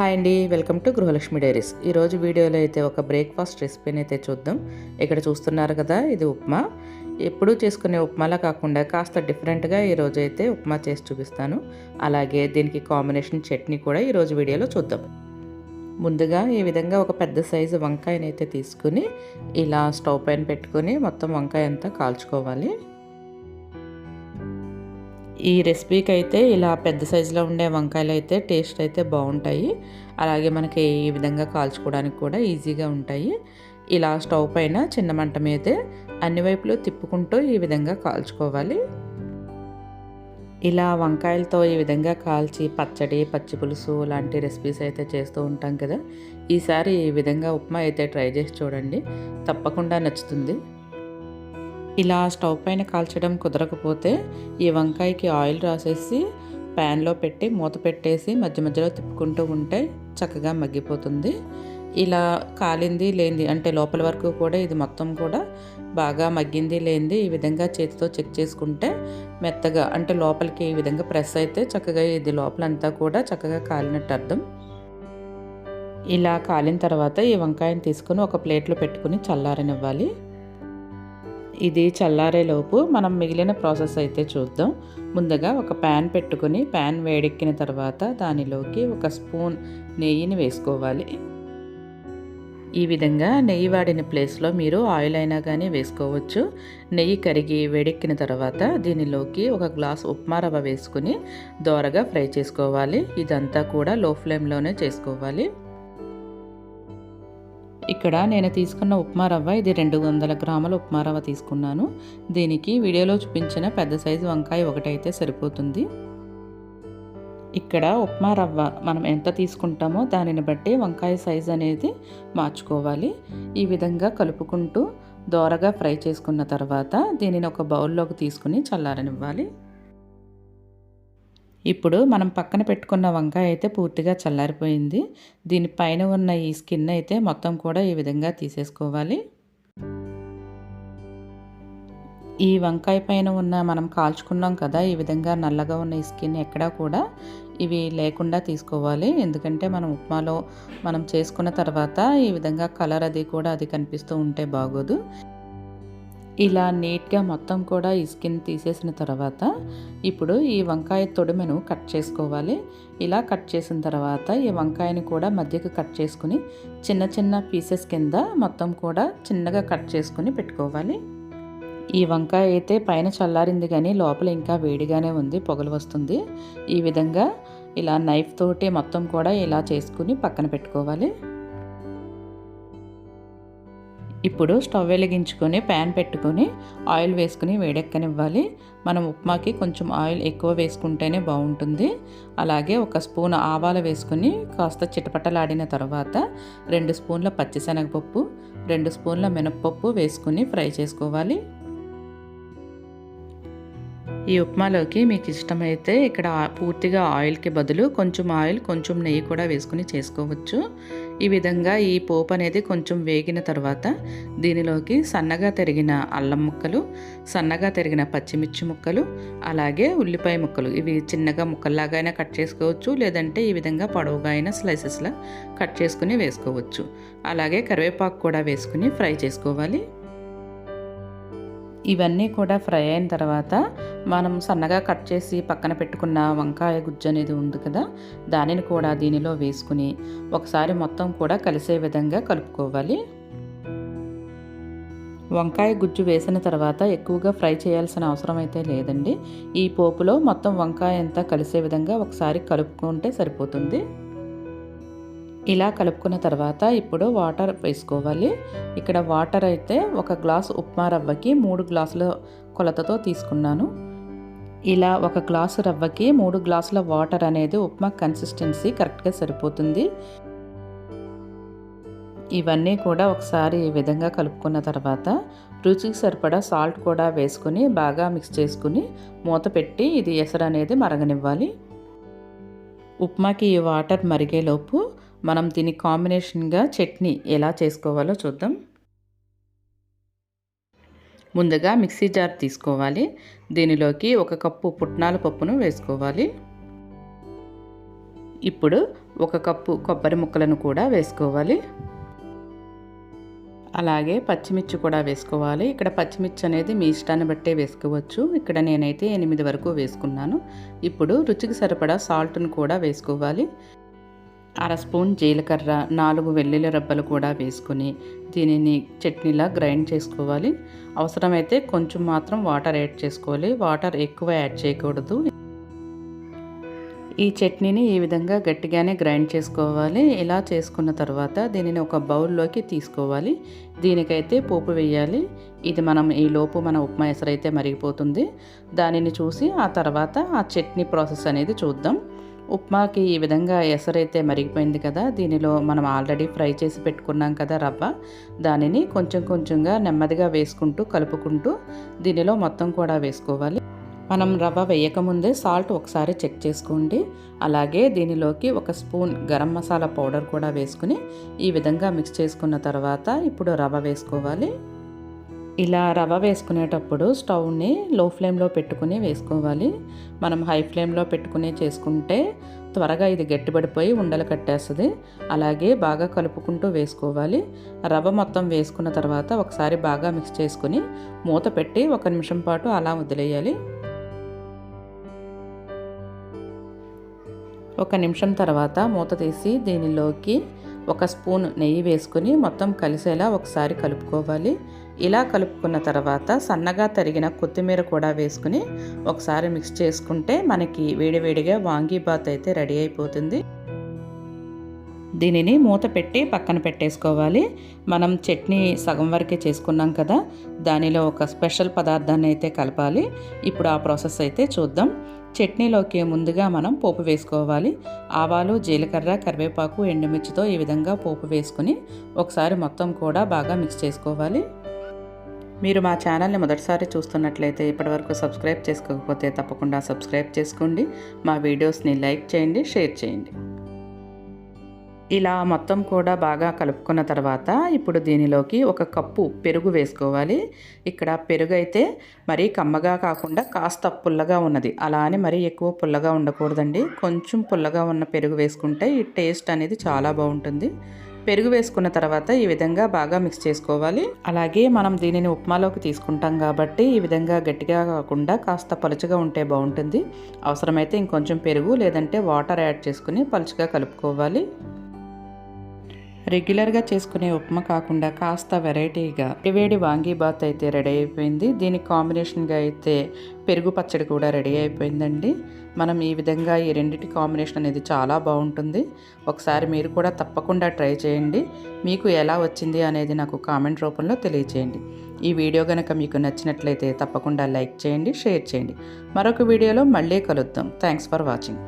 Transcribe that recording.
Hi అండి welcome to Gruhalakshmi diaries. ఈరోజు వీడియోలో అయితే ఒక బ్రేక్ఫాస్ట్ రెసిపీని అయితే చూద్దాం. ఇక్కడ చూస్తున్నారు కదా ఇది ఉప్మా. ఎప్పుడూ చేసుకునే ఉప్మాలా కాకుండా కాస్త డిఫరెంట్గా ఈరోజు అయితే ఉప్మా చేసి చూపిస్తాను. అలాగే దీనికి కాంబినేషన్ చట్నీ కూడా ఈరోజు వీడియోలో చూద్దాం. ముందుగా ఈ విధంగా ఒక పెద్ద సైజు వంకాయనైతే తీసుకుని ఇలా స్టవ్ పైన పెట్టుకొని మొత్తం వంకాయ అంతా కాల్చుకోవాలి. ఈ రెసిపీకి అయితే ఇలా పెద్ద సైజులో ఉండే వంకాయలు అయితే టేస్ట్ అయితే బాగుంటాయి. అలాగే మనకి ఈ విధంగా కాల్చుకోవడానికి కూడా ఈజీగా ఉంటాయి. ఇలా స్టవ్ పైన చిన్న మంట మీదే అన్ని వైపులు తిప్పుకుంటూ ఈ విధంగా కాల్చుకోవాలి. ఇలా వంకాయలతో ఈ విధంగా కాల్చి పచ్చడి పచ్చి పులుసు లాంటి రెసిపీస్ అయితే చేస్తూ ఉంటాం కదా. ఈసారి ఈ విధంగా ఉప్మా అయితే ట్రై చేసి చూడండి. తప్పకుండా నచ్చుతుంది. ఇలా స్టవ్ పైన కాల్చడం కుదరకపోతే ఈ వంకాయకి ఆయిల్ రాసేసి ప్యాన్లో పెట్టి మూత పెట్టేసి మధ్య మధ్యలో తిప్పుకుంటూ ఉంటే చక్కగా మగ్గిపోతుంది. ఇలా కాలింది లేనిది అంటే లోపల వరకు కూడా ఇది మొత్తం కూడా బాగా మగ్గింది లేనిది ఈ విధంగా చేతితో చెక్ చేసుకుంటే మెత్తగా అంటే లోపలికి ఈ విధంగా ప్రెస్ అయితే చక్కగా ఇది లోపలంతా కూడా చక్కగా కాలినట్టు అర్థం. ఇలా కాలిన తర్వాత ఈ వంకాయని తీసుకుని ఒక ప్లేట్లో పెట్టుకుని చల్లారనివ్వాలి. ఇది చల్లారేలోపు మనం మిగిలిన ప్రాసెస్ అయితే చూద్దాం. ముందుగా ఒక ప్యాన్ పెట్టుకుని ప్యాన్ వేడెక్కిన తర్వాత దానిలోకి ఒక స్పూన్ నెయ్యిని వేసుకోవాలి. ఈ విధంగా నెయ్యి వాడిన ప్లేస్లో మీరు ఆయిల్ అయినా కానీ వేసుకోవచ్చు. నెయ్యి కరిగి వేడెక్కిన తర్వాత దీనిలోకి ఒక గ్లాస్ ఉప్మా రవ్వ వేసుకుని దోరగా ఫ్రై చేసుకోవాలి. ఇదంతా కూడా లో ఫ్లేమ్లోనే చేసుకోవాలి. ఇక్కడ నేను తీసుకున్న ఉప్మా రవ్వ ఇది రెండు వందల గ్రాముల ఉప్మా రవ్వ తీసుకున్నాను. దీనికి వీడియోలో చూపించిన పెద్ద సైజు వంకాయ ఒకటైతే సరిపోతుంది. ఇక్కడ ఉప్మా రవ్వ మనం ఎంత తీసుకుంటామో దానిని బట్టి వంకాయ సైజ్ అనేది మార్చుకోవాలి. ఈ విధంగా కలుపుకుంటూ దోరగా ఫ్రై చేసుకున్న తర్వాత దీనిని ఒక బౌల్లోకి తీసుకుని చల్లారనివ్వాలి. ఇప్పుడు మనం పక్కన పెట్టుకున్న వంకాయ అయితే పూర్తిగా చల్లారిపోయింది. దీనిపైన ఉన్న ఈ స్కిన్ అయితే మొత్తం కూడా ఈ విధంగా తీసేసుకోవాలి. ఈ వంకాయ పైన ఉన్న మనం కాల్చుకున్నాం కదా ఈ విధంగా నల్లగా ఉన్న ఈ స్కిన్ ఎక్కడా కూడా ఇవి లేకుండా తీసుకోవాలి. ఎందుకంటే మనం ఉప్మాలో మనం చేసుకున్న తర్వాత ఈ విధంగా కలర్ అది కూడా అది కనిపిస్తూ ఉంటే బాగోదు. ఇలా నీట్గా మొత్తం కూడా ఈ స్కిన్ తీసేసిన తర్వాత ఇప్పుడు ఈ వంకాయ తొడిమెను కట్ చేసుకోవాలి. ఇలా కట్ చేసిన తర్వాత ఈ వంకాయని కూడా మధ్యకు కట్ చేసుకుని చిన్న చిన్న పీసెస్ కింద మొత్తం కూడా చిన్నగా కట్ చేసుకుని పెట్టుకోవాలి. ఈ వంకాయ అయితే పైన చల్లారింది కానీ లోపల ఇంకా వేడిగానే ఉంది పొగలు వస్తుంది. ఈ విధంగా ఇలా నైఫ్ తోటి మొత్తం కూడా ఇలా చేసుకుని పక్కన పెట్టుకోవాలి. ఇప్పుడు స్టవ్ వెలిగించుకొని ప్యాన్ పెట్టుకొని ఆయిల్ వేసుకుని వేడెక్కనివ్వాలి. మనం ఉప్మాకి కొంచెం ఆయిల్ ఎక్కువ వేసుకుంటేనే బాగుంటుంది. అలాగే ఒక స్పూన్ ఆవాలు వేసుకుని కాస్త చిటపటలాడిన తర్వాత రెండు స్పూన్ల పచ్చిశనగపప్పు రెండు స్పూన్ల మినప్పప్పు వేసుకుని ఫ్రై చేసుకోవాలి. ఈ ఉప్మాలోకి మీకు ఇష్టమైతే ఇక్కడ పూర్తిగా ఆయిల్కి బదులు కొంచెం ఆయిల్ కొంచెం నెయ్యి కూడా వేసుకుని చేసుకోవచ్చు. ఈ విధంగా ఈ పోపు అనేది కొంచెం వేగిన తర్వాత దీనిలోకి సన్నగా తరిగిన అల్లం ముక్కలు సన్నగా తరిగిన పచ్చిమిర్చి ముక్కలు అలాగే ఉల్లిపాయ ముక్కలు. ఇవి చిన్నగా ముక్కల్లాగా అయినా కట్ చేసుకోవచ్చు లేదంటే ఈ విధంగా పొడవుగా అయినా స్లైసెస్లా కట్ చేసుకుని వేసుకోవచ్చు. అలాగే కరివేపాకు కూడా వేసుకుని ఫ్రై చేసుకోవాలి. ఇవన్నీ కూడా ఫ్రై అయిన తర్వాత మనం సన్నగా కట్ చేసి పక్కన పెట్టుకున్న వంకాయ గుజ్జు అనేది ఉంది కదా దానిని కూడా దీనిలో వేసుకుని ఒకసారి మొత్తం కూడా కలిసే విధంగా కలుపుకోవాలి. వంకాయ గుజ్జు వేసిన తర్వాత ఎక్కువగా ఫ్రై చేయాల్సిన అవసరం అయితే లేదండి. ఈ పోపులో మొత్తం వంకాయ అంతా కలిసే విధంగా ఒకసారి కలుపుకుంటే సరిపోతుంది. ఇలా కలుపుకున్న తర్వాత ఇప్పుడు వాటర్ వేసుకోవాలి. ఇక్కడ వాటర్ అయితే ఒక గ్లాస్ ఉప్మా రవ్వకి మూడు గ్లాసుల కొలతతో తీసుకున్నాను. ఇలా ఒక గ్లాసు రవ్వకి మూడు గ్లాసుల వాటర్ అనేది ఉప్మా కన్సిస్టెన్సీ కరెక్ట్గా సరిపోతుంది. ఇవన్నీ కూడా ఒకసారి ఈ విధంగా కలుపుకున్న తర్వాత రుచికి సరిపడా సాల్ట్ కూడా వేసుకుని బాగా మిక్స్ చేసుకుని మూత పెట్టి ఇది ఎసరు అనేది మరగనివ్వాలి. ఉప్మాకి ఈ వాటర్ మరిగేలోపు మనం దీని కాంబినేషన్గా చట్నీ ఎలా చేసుకోవాలో చూద్దాం. ముందుగా మిక్సీ జార్ తీసుకోవాలి. దీనిలోకి ఒక కప్పు పుట్నాల పప్పును వేసుకోవాలి. ఇప్పుడు ఒక కప్పు కొబ్బరి ముక్కలను కూడా వేసుకోవాలి. అలాగే పచ్చిమిర్చి కూడా వేసుకోవాలి. ఇక్కడ పచ్చిమిర్చి అనేది మీ ఇష్టాన్ని బట్టే వేసుకోవచ్చు. ఇక్కడ నేనైతే ఎనిమిది వరకు వేసుకున్నాను. ఇప్పుడు రుచికి సరిపడా సాల్ట్ను కూడా వేసుకోవాలి. అర స్పూన్ జీలకర్ర నాలుగు వెల్లుల్లి రబ్బలు కూడా వేసుకొని దీనిని చట్నీలా గ్రైండ్ చేసుకోవాలి. అవసరమైతే కొంచెం మాత్రం వాటర్ యాడ్ చేసుకోవాలి. వాటర్ ఎక్కువ యాడ్ చేయకూడదు. ఈ చట్నీని ఈ విధంగా గట్టిగానే గ్రైండ్ చేసుకోవాలి. ఇలా చేసుకున్న తర్వాత దీనిని ఒక బౌల్లోకి తీసుకోవాలి. దీనికైతే పోపు వేయాలి. ఇది మనం ఈ లోపు మన ఉప్మా ఎసరైతే మరిగిపోతుంది. దానిని చూసి ఆ తర్వాత ఆ చట్నీ ప్రాసెస్ అనేది చూద్దాం. ఉప్మాకి ఈ విధంగా ఎసరైతే మరిగిపోయింది కదా దీనిలో మనం ఆల్రెడీ ఫ్రై చేసి పెట్టుకున్నాం కదా రవ్వ. దానిని కొంచెం కొంచెంగా నెమ్మదిగా వేసుకుంటూ కలుపుకుంటూ దీనిలో మొత్తం కూడా వేసుకోవాలి. మనం రవ్వ వేయకముందే సాల్ట్ ఒకసారి చెక్ చేసుకోండి. అలాగే దీనిలోకి ఒక స్పూన్ గరం మసాలా పౌడర్ కూడా వేసుకుని ఈ విధంగా మిక్స్ చేసుకున్న తర్వాత ఇప్పుడు రవ్వ వేసుకోవాలి. ఇలా రవ్వ వేసుకునేటప్పుడు స్టవ్ని లో ఫ్లేమ్లో పెట్టుకుని వేసుకోవాలి. మనం హై ఫ్లేమ్లో పెట్టుకుని చేసుకుంటే త్వరగా ఇది గట్టిపడిపోయి ఉండలు కట్టేస్తుంది. అలాగే బాగా కలుపుకుంటూ వేసుకోవాలి. రవ్వ మొత్తం వేసుకున్న తర్వాత ఒకసారి బాగా మిక్స్ చేసుకుని మూత పెట్టి ఒక నిమిషం పాటు అలా వదిలేయాలి. ఒక నిమిషం తర్వాత మూత తీసి దీనిలోకి ఒక స్పూన్ నెయ్యి వేసుకుని మొత్తం కలిసేలా ఒకసారి కలుపుకోవాలి. ఇలా కలుపుకున్న తర్వాత సన్నగా తరిగిన కొత్తిమీర కూడా వేసుకుని ఒకసారి మిక్స్ చేసుకుంటే మనకి వేడివేడిగా వాంగీబాత్ అయితే రెడీ అయిపోతుంది. దీనిని మూత పెట్టి పక్కన పెట్టేసుకోవాలి. మనం చట్నీ సగం వరకే చేసుకున్నాం కదా దానిలో ఒక స్పెషల్ పదార్థాన్ని అయితే కలపాలి. ఇప్పుడు ఆ ప్రాసెస్ అయితే చూద్దాం. చట్నీలోకి ముందుగా మనం పోపు వేసుకోవాలి. ఆవాలు జీలకర్ర కరివేపాకు ఎండుమిర్చితో ఈ విధంగా పోపు వేసుకుని ఒకసారి మొత్తం కూడా బాగా మిక్స్ చేసుకోవాలి. మీరు మా ఛానల్ని మొదటిసారి చూస్తున్నట్లయితే ఇప్పటివరకు సబ్స్క్రైబ్ చేసుకోకపోతే తప్పకుండా సబ్స్క్రైబ్ చేసుకోండి. మా వీడియోస్ని లైక్ చేయండి షేర్ చేయండి. ఇలా మొత్తం కూడా బాగా కలుపుకున్న తర్వాత ఇప్పుడు దీనిలోకి ఒక కప్పు పెరుగు వేసుకోవాలి. ఇక్కడ పెరుగు అయితే మరీ కమ్మగా కాకుండా కాస్త పుల్లగా ఉన్నది. అలా అని మరీ ఎక్కువ పుల్లగా ఉండకూడదండి. కొంచెం పుల్లగా ఉన్న పెరుగు వేసుకుంటే ఈ టేస్ట్ అనేది చాలా బాగుంటుంది. పెరుగు వేసుకున్న తర్వాత ఈ విధంగా బాగా మిక్స్ చేసుకోవాలి. అలాగే మనం దీనిని ఉప్మాలోకి తీసుకుంటాం కాబట్టి ఈ విధంగా గట్టిగా కాకుండా కాస్త పలుచగా ఉంటే బాగుంటుంది. అవసరమైతే ఇంకొంచెం పెరుగు లేదంటే వాటర్ యాడ్ చేసుకుని పలుచగా కలుపుకోవాలి. రెగ్యులర్గా చేసుకునే ఉప్మా కాకుండా కాస్త వెరైటీగా వేడి వాంగీబాత్ అయితే రెడీ అయిపోయింది. దీనికి కాంబినేషన్గా అయితే పెరుగు పచ్చడి కూడా రెడీ అయిపోయిందండి. మనం ఈ విధంగా ఈ రెండింటి కాంబినేషన్ అనేది చాలా బాగుంటుంది. ఒకసారి మీరు కూడా తప్పకుండా ట్రై చేయండి. మీకు ఎలా వచ్చింది అనేది నాకు కామెంట్ రూపంలో తెలియచేయండి. ఈ వీడియో కనుక మీకు నచ్చినట్లయితే తప్పకుండా లైక్ చేయండి షేర్ చేయండి. మరొక వీడియోలో మళ్ళీ కలుద్దాం. Thanks for watching.